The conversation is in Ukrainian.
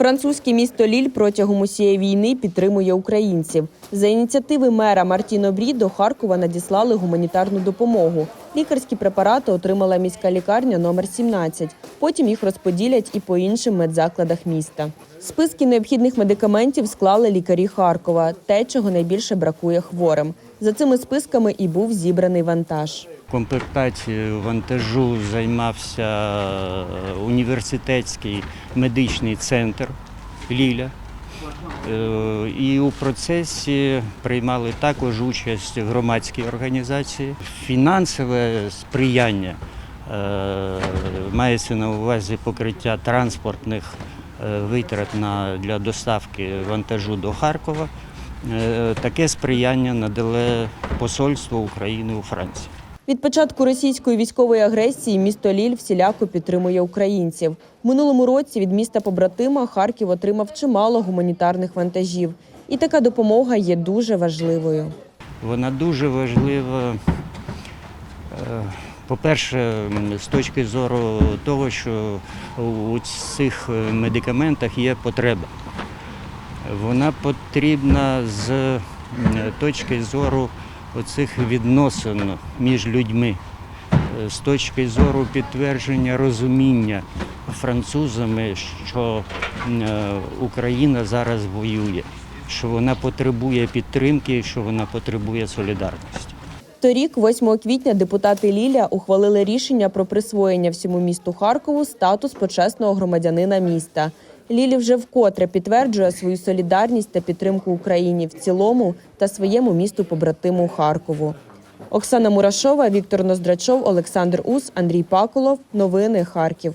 Французьке місто Ліль протягом усієї війни підтримує українців. За ініціативи мера Мартіно Брі до Харкова надіслали гуманітарну допомогу. Лікарські препарати отримала міська лікарня номер 17. Потім їх розподілять і по іншим медзакладах міста. Списки необхідних медикаментів склали лікарі Харкова, те, чого найбільше бракує хворим. За цими списками і був зібраний вантаж. Комплектацією вантажу займався е, університетський медичний центр Ліля. Е, І у процесі приймали також участь громадські організації. Фінансове сприяння е, мається на увазі покриття транспортних витрат для доставки вантажу до Харкова. Таке сприяння надале Посольство України у Франції. Від початку російської військової агресії місто Ліль всіляко підтримує українців. Минулому році від міста побратима Харків отримав чимало гуманітарних вантажів. І така допомога є дуже важливою. Вона дуже важлива. е, По-перше, з точки зору того, що у цих е, медикаментах є потреба. Вона потрібна з точки зору оцих відносин між людьми, е, з точки зору підтвердження розуміння французами, що е, Україна зараз воює, що вона потребує підтримки, що вона потребує солідарності. Торік, 8 квітня, депутати Ліля ухвалили рішення про присвоєння всьому місту Харкову статус почесного громадянина міста. Лілі вже вкотре підтверджує свою солідарність та підтримку Україні в цілому та своєму місту побратиму Харкову. Оксана Мурашова, Віктор Ноздрачов, Олександр Ус, Андрій Паколов. Новини Харків.